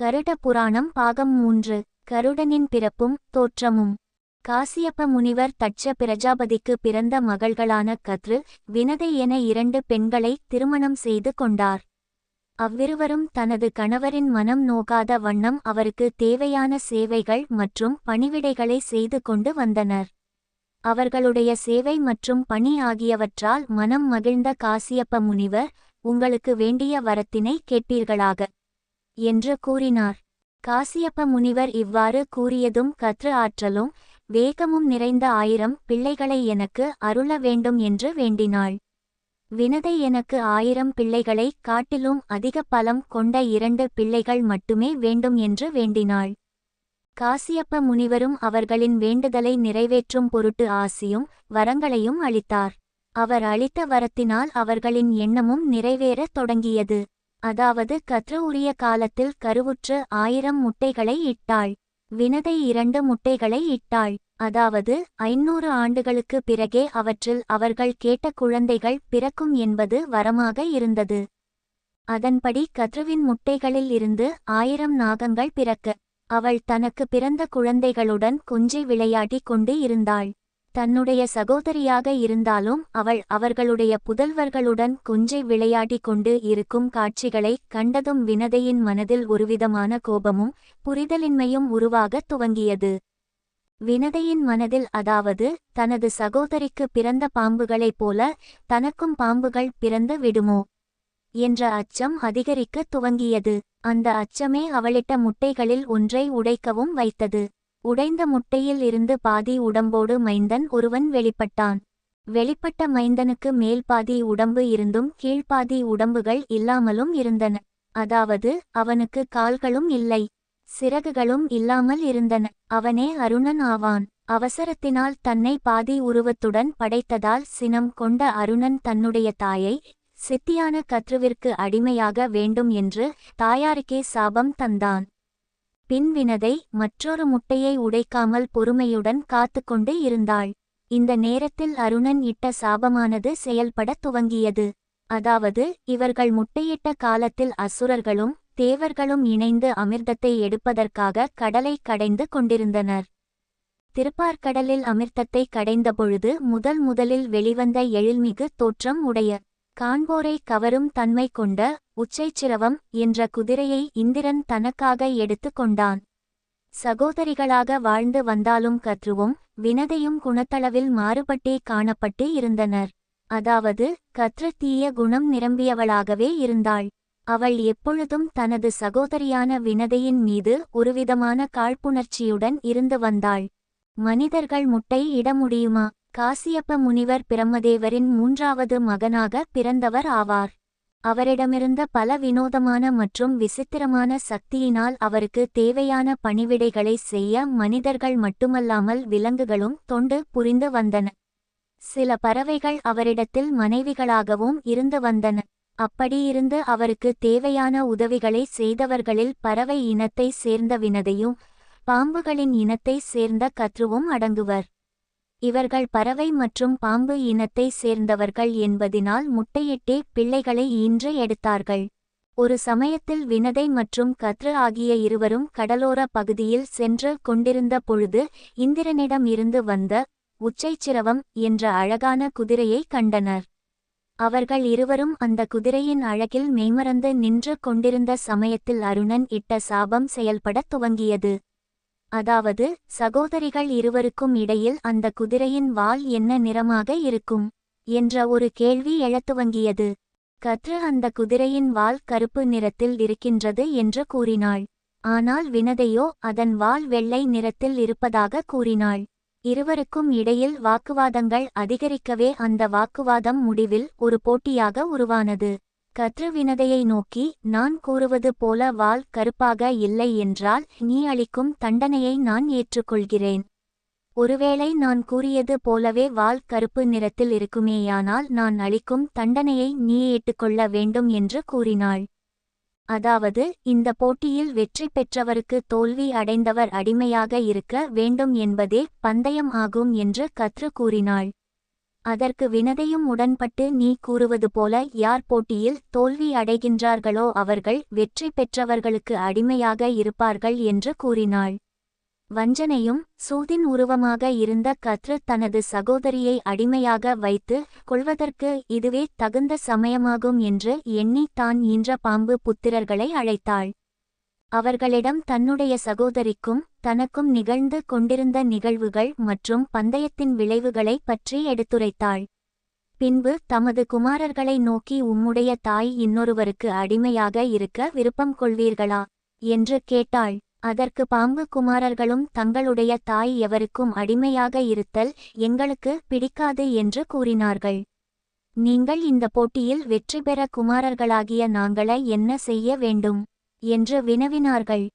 கருட புராணம் பாகம் மூன்று. கருடனின் பிறப்பும் தோற்றமும். காசியப்ப முனிவர் தட்ச பிரஜாபதிக்கு பிறந்த மகள்களான கத்ரு வினதை என இரண்டு பெண்களை திருமணம் செய்து கொண்டார். அவ்விருவரும் தனது கணவரின் மனம் நோகாத வண்ணம் அவருக்கு தேவையான சேவைகள் மற்றும் பணிவிடைகளை செய்து கொண்டு வந்தனர். அவர்களுடைய சேவை மற்றும் பணி ஆகியவற்றால் மனம் மகிழ்ந்த காசியப்ப முனிவர் உங்களுக்கு வேண்டிய வரத்தினை கேட்பீர்களாக. என்று கூறினார். காசியப்ப முனிவர் இவ்வாறு கூறியதும் கற்று ஆற்றலும் வேகமும் நிறைந்த ஆயிரம் பிள்ளைகளை எனக்கு அருள வேண்டும் என்று வேண்டினாள். வினதை எனக்கு ஆயிரம் பிள்ளைகளை காட்டிலும் அதிக பலம் கொண்ட இரண்டு பிள்ளைகள் மட்டுமே வேண்டும் என்று வேண்டினாள். காசியப்ப முனிவரும் அவர்களின் வேண்டுதலை நிறைவேற்றும் பொருட்டு ஆசியும் வரங்களையும் அளித்தார். அவர் அளித்த வரத்தினால் அவர்களின் எண்ணமும் நிறைவேறத் தொடங்கியது. அதாவது கற்று உரிய காலத்தில் கருவுற்று ஆயிரம் முட்டைகளை இட்டாள். வினதை இரண்டு முட்டைகளை இட்டாள். அதாவது ஐநூறு ஆண்டுகளுக்கு பிறகே அவற்றில் அவர்கள் கேட்ட குழந்தைகள் பிறக்கும் என்பது வரமாக இருந்தது. அதன்படி கத்ருவின் முட்டைகளில் இருந்து ஆயிரம் நாகங்கள் பிறக்க அவள் தனக்கு பிறந்த குழந்தைகளுடன் கொஞ்சி விளையாடிக் கொண்டு இருந்தாள். தன்னுடைய சகோதரியாக இருந்தாலும் அவள் அவர்களுடைய புதல்வர்களுடன் கொஞ்சை விளையாடிக் கொண்டு இருக்கும் காட்சிகளை கண்டதும் வினதையின் மனதில் ஒருவிதமான கோபமும் புரிதலின்மையும் உருவாகத் துவங்கியது. வினதையின் மனதில் அதாவது தனது சகோதரிக்கு பிறந்த பாம்புகளைப் போல தனக்கும் பாம்புகள் பிறந்து விடுமோ? என்ற அச்சம் அதிகரிக்கத் துவங்கியது. அந்த அச்சமே அவளிட்ட முட்டைகளில் ஒன்றை உடைக்கவும் வைத்தது. உடைந்த முட்டையில் இருந்து பாதி உடம்போடு மைந்தன் ஒருவன் வெளிப்பட்டான். வெளிப்பட்ட மைந்தனுக்கு மேல் பாதி உடம்பு இருந்தும் கீழ்ப்பாதி உடம்புகள் இல்லாமலும் இருந்தன. அதாவது அவனுக்கு கால்களும் இல்லை. சிறகுகளும் இல்லாமல் இருந்தன. அவனே அருணன் ஆவான். அவசரத்தினால் தன்னை பாதி உருவத்துடன் படைத்ததால் சினம் கொண்ட அருணன் தன்னுடைய தாயை சித்தியான கத்ருவிற்கு அடிமையாக வேண்டும் என்று தாயாருக்கே சாபம் தந்தான். பின்வினதை மற்றொரு முட்டையை உடைக்காமல் பொறுமையுடன் காத்துக்கொண்டு இருந்தாள். இந்த நேரத்தில் அருணன் இட்ட சாபமானது செயல்படத் துவங்கியது. அதாவது இவர்கள் முட்டையிட்ட காலத்தில் அசுரர்களும் தேவர்களும் இணைந்து அமிர்தத்தை எடுப்பதற்காக கடலை கடைந்து கொண்டிருந்தனர். திருப்பார்கடலில் அமிர்தத்தை கடைந்தபொழுது முதல் முதலில் வெளிவந்த எழில்மிகு தோற்றம் உடைய காண்போரை கவரும் தன்மை கொண்ட உச்சைச்சிரவம் என்ற குதிரையை இந்திரன் தனக்காக எடுத்து கொண்டான். சகோதரிகளாக வாழ்ந்து வந்தாலும் கத்ருவும் வினதையும் குணத்தளவில் மாறுபட்டே காணப்பட்டு இருந்தனர். அதாவது கத்ரு தீய குணம் நிரம்பியவளாகவே இருந்தாள். அவள் எப்பொழுதும் தனது சகோதரியான வினதையின் மீது ஒருவிதமான காழ்ப்புணர்ச்சியுடன் இருந்து வந்தாள். மனிதர்கள் முட்டை இட முடியுமா? காசியப்ப முனிவர் பிரம்மதேவரின் மூன்றாவது மகனாக பிறந்தவர் ஆவார். அவரிடமிருந்த பல வினோதமான மற்றும் விசித்திரமான சக்தியினால் அவருக்கு தேவையான பணிவிடைகளை செய்ய மனிதர்கள் மட்டுமல்லாமல் விலங்குகளும் தொண்டு புரிந்து வந்தன. சில பறவைகள் அவரிடத்தில் மனைவிகளாகவும் இருந்து வந்தன. அப்படியிருந்து அவருக்கு தேவையான உதவிகளை செய்தவர்களில் பறவை இனத்தை சேர்ந்த வினதையும் பாம்புகளின் இனத்தை சேர்ந்த கத்ருவும் அடங்குவர். இவர்கள் பறவை மற்றும் பாம்பு இனத்தை சேர்ந்தவர்கள் என்பதினால் முட்டையிட்டே பிள்ளைகளை ஈன்று எடுத்தார்கள். ஒரு சமயத்தில் வினதை மற்றும் கத்ரு ஆகிய இருவரும் கடலோர பகுதியில் சென்று கொண்டிருந்த பொழுது இந்திரனிடம் இருந்து வந்த உச்சைச்சிரவம் என்ற அழகான குதிரையை கண்டனர். அவர்கள் இருவரும் அந்த குதிரையின் அழகில் மெய்மறந்து நின்று கொண்டிருந்த சமயத்தில் அருணன் இட்ட சாபம் செயல்படத் துவங்கியது. அதாவது சகோதரிகள் இருவருக்கும் இடையில் அந்த குதிரையின் வால் என்ன நிறமாக இருக்கும்? என்ற ஒரு கேள்வி எழத்துவங்கியது. கற்று அந்த குதிரையின் வால் கருப்பு நிறத்தில் இருக்கின்றது என்று கூறினாள். ஆனால் வினதையோ அதன் வால் வெள்ளை நிறத்தில் இருப்பதாக கூறினாள். இருவருக்கும் இடையில் வாக்குவாதங்கள் அதிகரிக்கவே அந்த வாக்குவாதம் முடிவில் ஒரு போட்டியாக உருவானது. கத்ருவினதையை நோக்கி நான் கூறுவது போல வால் கருப்பாக இல்லை என்றால் நீ அளிக்கும் தண்டனையை நான் ஏற்றுக்கொள்கிறேன். ஒருவேளை நான் கூறியது போலவே வால் கருப்பு நிறத்தில் இருக்குமேயானால் நான் அளிக்கும் தண்டனையை நீ ஏற்றுக்கொள்ள வேண்டும் என்று கூறினாள். அதாவது இந்த போட்டியில் வெற்றி பெற்றவருக்கு தோல்வி அடைந்தவர் அடிமையாக இருக்க வேண்டும் என்பதே பந்தயம் ஆகும் என்று கத்ரு கூறினாள். அதற்கு வினதையும் உடன்பட்டு நீ கூறுவது போல யார் போட்டியில் தோல்வி அடைகின்றார்களோ அவர்கள் வெற்றி பெற்றவர்களுக்கு அடிமையாக இருப்பார்கள் என்று கூறினாள். வஞ்சனையும் சூதின் உருவமாக இருந்த கத்ரு தனது சகோதரியை அடிமையாக வைத்து கொள்வதற்கு இதுவே தகுந்த சமயமாகும் என்று எண்ணி தான் ஈன்ற பாம்பு புத்திரர்களை அழைத்தாள். அவர்களிடம் தன்னுடைய சகோதரிக்கும் தனக்கும் நிகழ்ந்து கொண்டிருந்த நிகழ்வுகள் மற்றும் பந்தயத்தின் விளைவுகளை பற்றி எடுத்துரைத்தாள். பின்பு தமது குமாரர்களை நோக்கி உம்முடைய தாய் இன்னொருவருக்கு அடிமையாக இருக்க விருப்பம் கொள்வீர்களா என்று கேட்டாள். அதற்கு பாம்பு குமாரர்களும் தங்களுடைய தாய் எவருக்கும் அடிமையாக இருத்தல் எங்களுக்கு பிடிக்காது என்று கூறினார்கள். நீங்கள் இந்த போட்டியில் வெற்றி பெற குமாரர்களாகிய நாங்களை என்ன செய்ய வேண்டும்? என்று வினவினார்கள்.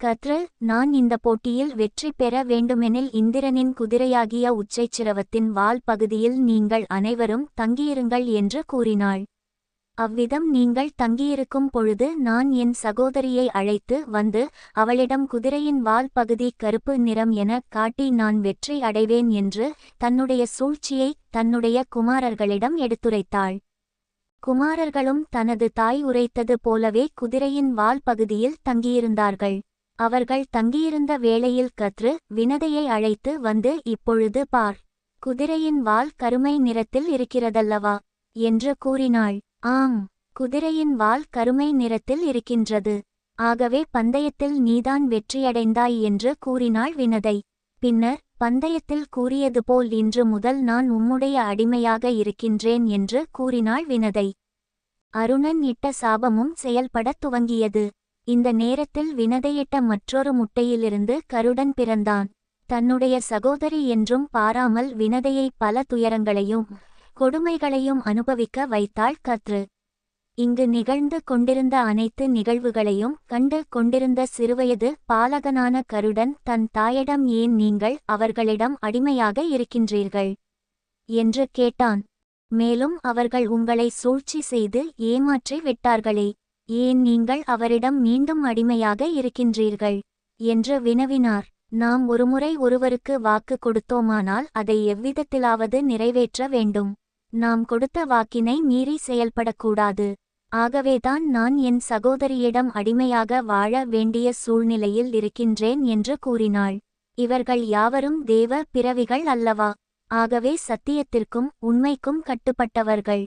கத்ரல் நான் இந்த போட்டியில் வெற்றி பெற வேண்டுமெனில் இந்திரனின் குதிரையாகிய உச்சைச்சிரவத்தின் வால் பகுதியில் நீங்கள் அனைவரும் தங்கியிருங்கள் என்று கூறினாள். அவ்விதம் நீங்கள் தங்கியிருக்கும் பொழுது நான் என் சகோதரியை அழைத்து வந்து அவளிடம் குதிரையின் வால் பகுதி கருப்பு நிறம் என காட்டி நான் வெற்றி அடைவேன் என்று தன்னுடைய சூழ்ச்சியை தன்னுடைய குமாரர்களிடம் எடுத்துரைத்தாள். குமாரர்களும் தனது தாய் உரைத்தது போலவே குதிரையின் வால் பகுதியில் தங்கியிருந்தார்கள். அவர்கள் தங்கியிருந்த வேளையில் கத்ரு வினதையை அழைத்து வந்து இப்பொழுது பார். குதிரையின் வால் கருமை நிறத்தில் இருக்கிறதல்லவா? என்று கூறினாள். ஆம். குதிரையின் வால் கருமை நிறத்தில் இருக்கின்றது. ஆகவே பந்தயத்தில் நீதான் வெற்றியடைந்தாய் என்று கூறினாள் வினதை. பின்னர் பந்தயத்தில் கூறியது போல் இன்று முதல் நான் உம்முடைய அடிமையாக இருக்கின்றேன் என்று கூறினாள் வினதை. அருணன் இட்ட சாபமும் செயல்படத் துவங்கியது. இந்த நேரத்தில் வினதையிட்ட மற்றொரு முட்டையிலிருந்து கருடன் பிறந்தான். தன்னுடைய சகோதரி என்றும் பாராமல் வினதையை பல துயரங்களையும் கொடுமைகளையும் அனுபவிக்க வைத்தாள் கத்ரு. இங்கு நிகழ்ந்து கொண்டிருந்த அனைத்து நிகழ்வுகளையும் கண்டு கொண்டிருந்த சிறுவயது பாலகனான கருடன் தன் தாயிடம் ஏன் நீங்கள் அவர்களிடம் அடிமையாக இருக்கின்றீர்கள் என்று கேட்டான். மேலும் அவர்கள் உங்களை சூழ்ச்சி செய்து ஏமாற்றி விட்டார்களே. ஏன் நீங்கள் அவரிடம் மீண்டும் அடிமையாக இருக்கின்றீர்கள் என்று வினவினார். நாம் ஒருமுறை ஒருவருக்கு வாக்கு கொடுத்தோமானால் அதை எவ்விதத்திலாவது நிறைவேற்ற வேண்டும். நாம் கொடுத்த வாக்கினை மீறி செயல்படக்கூடாது. ஆகவேதான் நான் என் சகோதரியிடம் அடிமையாக வாழ வேண்டிய சூழ்நிலையில் இருக்கின்றேன் என்று கூறினாள். இவர்கள் யாவரும் தேவ பிறவிகள் அல்லவா? ஆகவே சத்தியத்திற்கும் உண்மைக்கும் கட்டுப்பட்டவர்கள்.